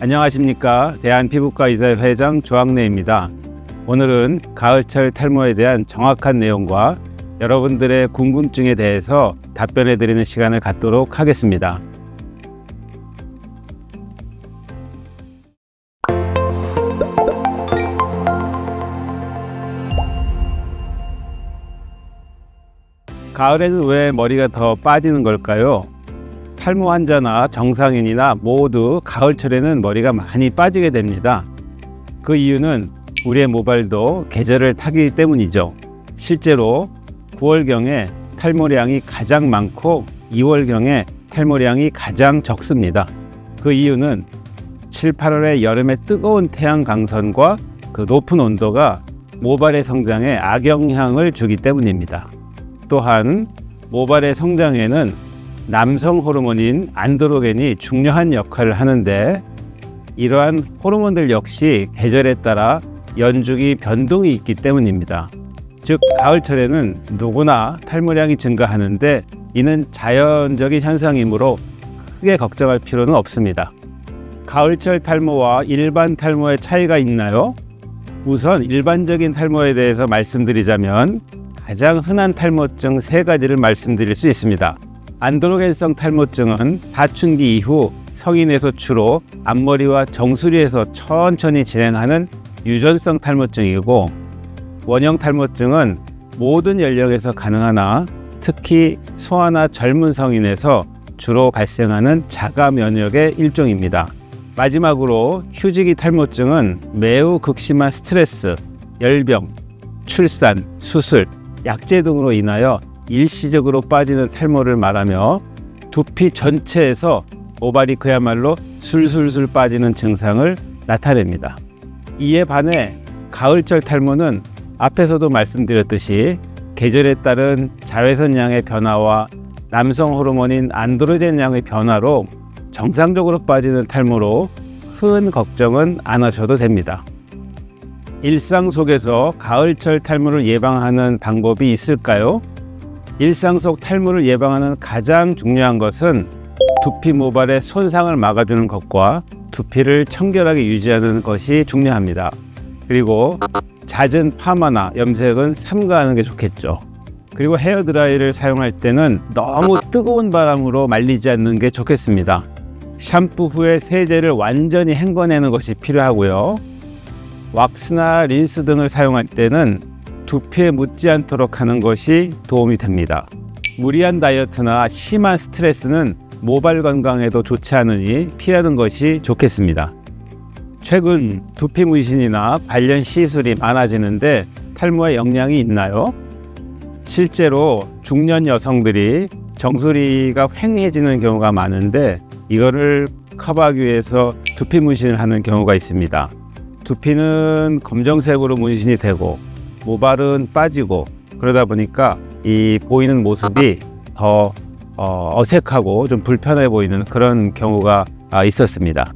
안녕하십니까 대한피부과 의사 회장 조학래입니다. 오늘은 가을철 탈모에 대한 정확한 내용과 여러분들의 궁금증에 대해서 답변해 드리는 시간을 갖도록 하겠습니다. 가을에는 왜 머리가 더 빠지는 걸까요? 탈모 환자나 정상인이나 모두 가을철에는 머리가 많이 빠지게 됩니다. 그 이유는 우리의 모발도 계절을 타기 때문이죠. 실제로 9월경에 탈모량이 가장 많고 2월경에 탈모량이 가장 적습니다. 그 이유는 7, 8월의 여름의 뜨거운 태양 강선과 그 높은 온도가 모발의 성장에 악영향을 주기 때문입니다. 또한 모발의 성장에는 남성 호르몬인 안드로겐이 중요한 역할을 하는데 이러한 호르몬들 역시 계절에 따라 연중이 변동이 있기 때문입니다. 즉 가을철에는 누구나 탈모량이 증가하는데 이는 자연적인 현상이므로 크게 걱정할 필요는 없습니다. 가을철 탈모와 일반 탈모의 차이가 있나요? 우선 일반적인 탈모에 대해서 말씀드리자면 가장 흔한 탈모증 세 가지를 말씀드릴 수 있습니다. 안드로겐성 탈모증은 사춘기 이후 성인에서 주로 앞머리와 정수리에서 천천히 진행하는 유전성 탈모증이고 원형 탈모증은 모든 연령에서 가능하나 특히 소아나 젊은 성인에서 주로 발생하는 자가 면역의 일종입니다. 마지막으로 휴지기 탈모증은 매우 극심한 스트레스, 열병, 출산, 수술, 약제 등으로 인하여 일시적으로 빠지는 탈모를 말하며 두피 전체에서 모발이 그야말로 술술술 빠지는 증상을 나타냅니다. 이에 반해 가을철 탈모는 앞에서도 말씀드렸듯이 계절에 따른 자외선 양의 변화와 남성 호르몬인 안드로겐 양의 변화로 정상적으로 빠지는 탈모로 큰 걱정은 안 하셔도 됩니다. 일상 속에서 가을철 탈모를 예방하는 방법이 있을까요? 일상 속 탈모를 예방하는 가장 중요한 것은 두피 모발의 손상을 막아주는 것과 두피를 청결하게 유지하는 것이 중요합니다. 그리고 잦은 파마나 염색은 삼가하는 게 좋겠죠. 그리고 헤어 드라이를 사용할 때는 너무 뜨거운 바람으로 말리지 않는 게 좋겠습니다. 샴푸 후에 세제를 완전히 헹궈내는 것이 필요하고요. 왁스나 린스 등을 사용할 때는 두피에 묻지 않도록 하는 것이 도움이 됩니다. 무리한 다이어트나 심한 스트레스는 모발 건강에도 좋지 않으니 피하는 것이 좋겠습니다. 최근 두피 문신이나 관련 시술이 많아지는데 탈모에 영향이 있나요? 실제로 중년 여성들이 정수리가 휑해지는 경우가 많은데 이거를 커버하기 위해서 두피 문신을 하는 경우가 있습니다. 두피는 검정색으로 문신이 되고 모발은 빠지고 그러다 보니까 이 보이는 모습이 더 어, 어색하고 좀 불편해 보이는 그런 경우가 아, 있었습니다.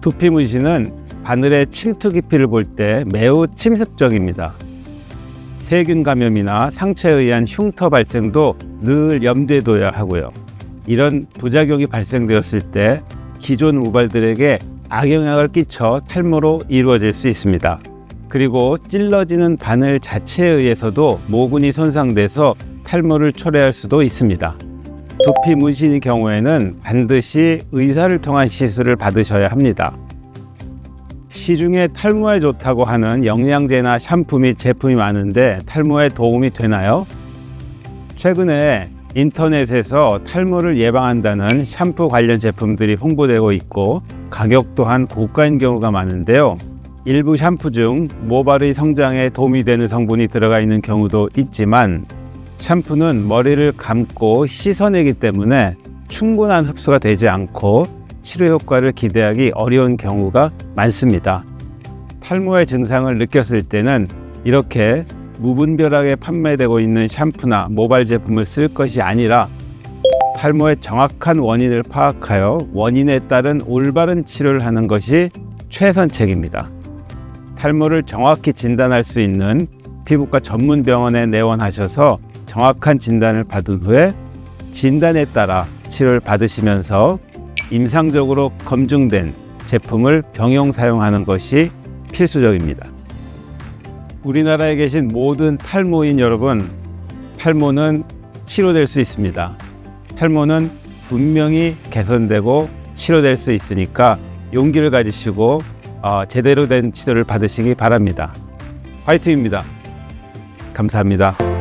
두피 문신은 바늘의 침투 깊이를 볼 때 매우 침습적입니다. 세균 감염이나 상처에 의한 흉터 발생도 늘 염두에 둬야 하고요. 이런 부작용이 발생되었을 때 기존 모발들에게 악영향을 끼쳐 탈모로 이루어질 수 있습니다. 그리고 찔러지는 바늘 자체에 의해서도 모근이 손상돼서 탈모를 초래할 수도 있습니다. 두피 문신의 경우에는 반드시 의사를 통한 시술을 받으셔야 합니다. 시중에 탈모에 좋다고 하는 영양제나 샴푸 및 제품이 많은데 탈모에 도움이 되나요? 최근에 인터넷에서 탈모를 예방한다는 샴푸 관련 제품들이 홍보되고 있고 가격 또한 고가인 경우가 많은데요. 일부 샴푸 중 모발의 성장에 도움이 되는 성분이 들어가 있는 경우도 있지만 샴푸는 머리를 감고 씻어내기 때문에 충분한 흡수가 되지 않고 치료 효과를 기대하기 어려운 경우가 많습니다. 탈모의 증상을 느꼈을 때는 이렇게 무분별하게 판매되고 있는 샴푸나 모발 제품을 쓸 것이 아니라 탈모의 정확한 원인을 파악하여 원인에 따른 올바른 치료를 하는 것이 최선책입니다. 탈모를 정확히 진단할 수 있는 피부과 전문 병원에 내원하셔서 정확한 진단을 받은 후에 진단에 따라 치료를 받으시면서 임상적으로 검증된 제품을 병용 사용하는 것이 필수적입니다. 우리나라에 계신 모든 탈모인 여러분, 탈모는 치료될 수 있습니다. 탈모는 분명히 개선되고 치료될 수 있으니까 용기를 가지시고 어, 제대로 된 치료를 받으시기 바랍니다. 화이팅입니다. 감사합니다.